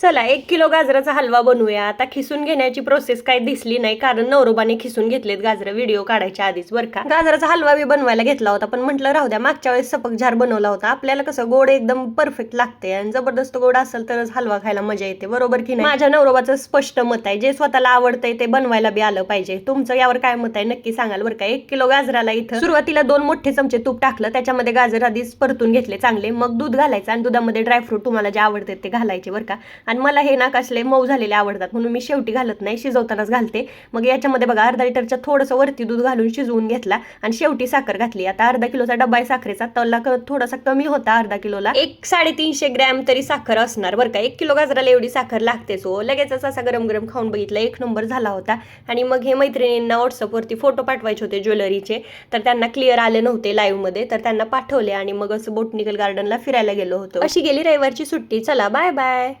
चला एक किलो गाजराचा हलवा बनवूया. आता खिसून घेण्याची प्रोसेस काही दिसली नाही कारण नवरोबाने खिसून घेतलेत गाजरं. व्हिडिओ काढायच्या आधीच बरं का? गाजराचा हलवा बी बनवायला घेतला होता पण म्हटलं राहू द्या मागच्या वेळेस सपक झार बनवला होता. आपल्याला कसं गोड एकदम परफेक्ट लागते आणि जबरदस्त गोड असेल तरच हलवा खायला मजा येते बरोबर की नाही? माझ्या नवरोबाचं स्पष्ट मत आहे जे स्वतःला आवडतंय ते बनवायला बी आलं पाहिजे. तुमचं यावर काय मत आहे नक्की सांगाल बरं का? एक किलो गाजराला इथं सुरुवातीला दोन मोठे चमचे तूप टाकलं त्याच्यामध्ये गाजर आधीच परतून घेतले चांगले. मग दूध घालायचं आणि दुधामध्ये ड्रायफ्रूट तुम्हाला जे आवडते ते घालायचे बरं का? आणि मला हे ना कसले मऊ झालेले आवडतात म्हणून मी शेवटी घालत नाही शिजवतानाच घालते. मग याच्यामध्ये बघा अर्धा लिटरच्या थोडंसं वरती दूध घालून शिजवून घेतला आणि शेवटी साखर घातली. आता अर्धा किलोचा डब्बा आहे साखरेचा तला थोडासा कमी होता अर्धा किलोला. एक साडेतीनशे ग्रॅम तरी साखर असणार बरं का. एक किलो गाजराला एवढी साखर लागतेच हो. लगेचच असा गरम गरम खाऊन बघितला एक नंबर झाला होता. आणि मग हे मैत्रिणींना व्हॉट्सअपवरती फोटो पाठवायचे होते ज्वेलरीचे. तर त्यांना क्लिअर आले नव्हते लाईव्हमध्ये तर त्यांना पाठवले आणि मग असं बोटनिकल गार्डनला फिरायला गेलो होतो. अशी गेली रविवारची सुट्टी. चला बाय बाय